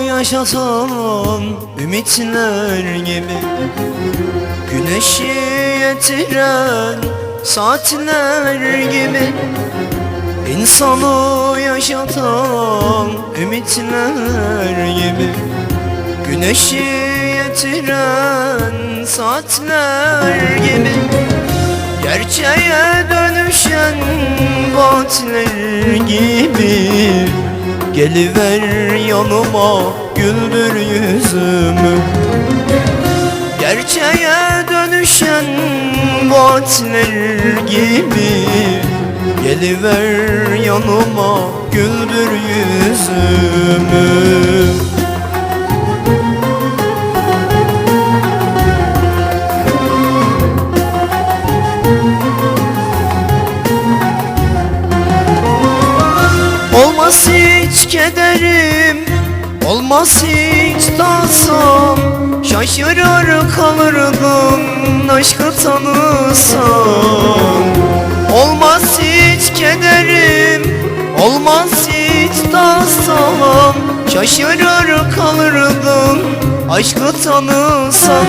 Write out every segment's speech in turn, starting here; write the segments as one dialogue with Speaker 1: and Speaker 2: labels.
Speaker 1: yaşatan ümitler gibi. Güneşi yetiren saatler gibi. İnsanı yaşatan ümitler gibi. Güneşi yetiren saatler gibi. Gerçeğe dönüşen vaatler gibi Geliver yanıma güldür yüzümü. Gerçeğe dönüşen vaatler gibi. Geliver yanıma güldür yüzümü hiç kederim Olmaz hiç tasam Şaşırır kalırdın aşkı tanısam. Olmaz hiç kederim. Olmaz hiç tasam Şaşırır kalırdın aşkı tanısam.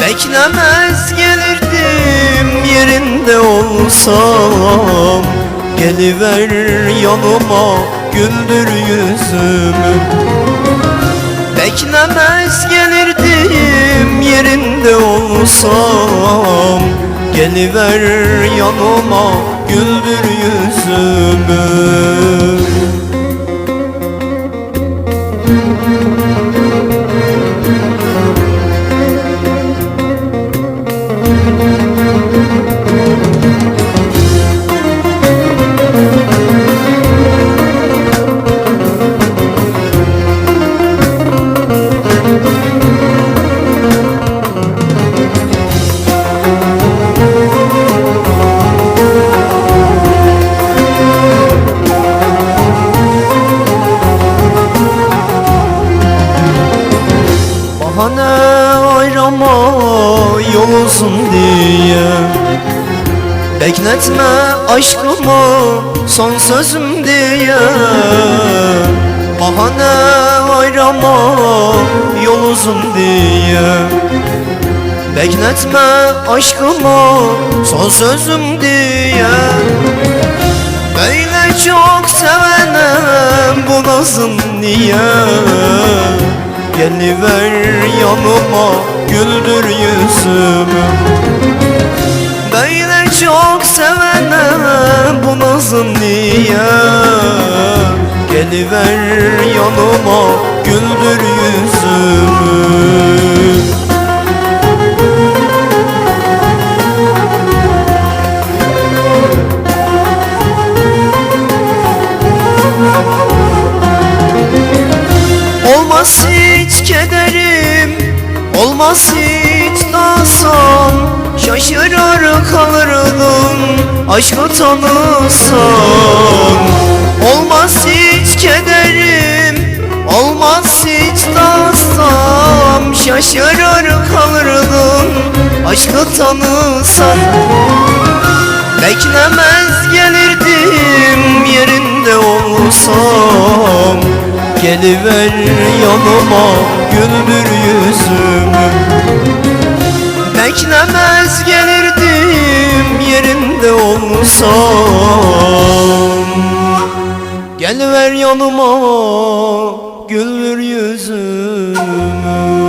Speaker 1: Beklemez gelirdim yerinde olsam Geliver yanıma güldür yüzümü. Beklemez gelirdim yerinde olsam. Geliver yanıma güldür yüzümü diye Bekletme aşkımı son sözüm diye Bahane ayrama yol uzun diye Bekletme aşkımı son sözüm diye Böyle çok sevenem bu nazın niye? Geliver yanıma güldür yüzümü Geliver yanıma güldür yüzümü. Olmaz hiç kederim Olmaz hiç tasam Şaşırır kalırdım Aşkı tanısam Olmaz hiç kederim Olmaz hiç tasam Şaşırır kalırdım. Aşkı tanısam Beklemez gelirdim. Yerinde olsam Geliver yanıma güldür yüzümü. Beklemez gelirdim. Yerinde olsam Geliver yanıma güldür yüzümü